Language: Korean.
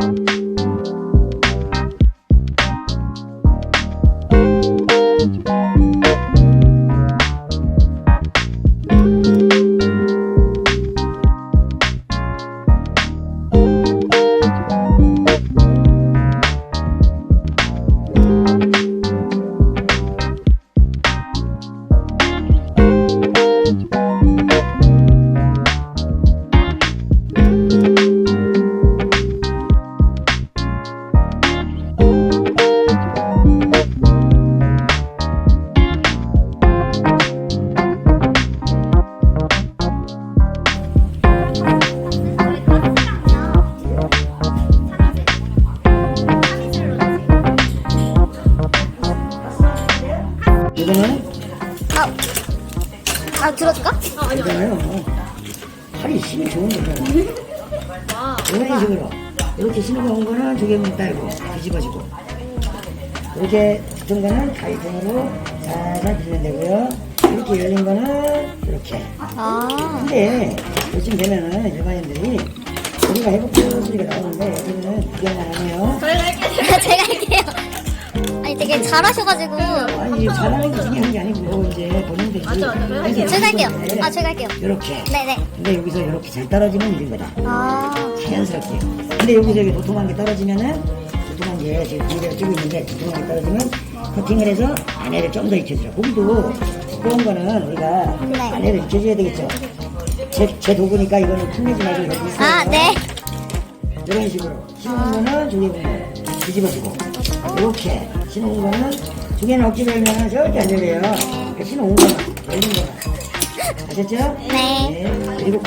이거 아, 아 들어줄까? 이거는 팔이 힘이 좋은 거잖아. 이런 식으로 이렇게 신어온 거는 두 개만 딸고 뒤집어지고 이렇게 붙은 거는 가위등으로 살살 비면 되고요. 이렇게 열린 거는 이렇게. 아, 근데 요즘 되면은 일반인들이 우리가 해볼게요 소리가 나오는데 여기는 구경만 하네요. 제가 할게요. 잘하셔가지고. 아니 잘하는 게 중요한 게 아니고 이제 본인들이 제가 할게요. 아, 제가 할게요. 이렇게. 네네. 근데 여기서 이렇게 잘 떨어지면 이긴 거다. 아, 자연스럽게. 근데 여기서 이렇게 도톰한 게 떨어지면은 도톰한 게 지금 비디오 찍고 있는데 도톰한 게 떨어지면 커팅을 해서 안에를 좀 더 익혀주라. 고기도 두꺼운 거는 우리가 네. 안에를 익혀줘야 되겠죠. 제, 제 도구니까 이거는 풋내지 말고 여기 있어요. 아, 네. 이런 식으로 신은 거는 보면 뒤집어지고 이렇게 신은 거는 두 개는 억지로 열면 절대 안 열려요. 거는 열린 거는 아셨죠? 네. 그리고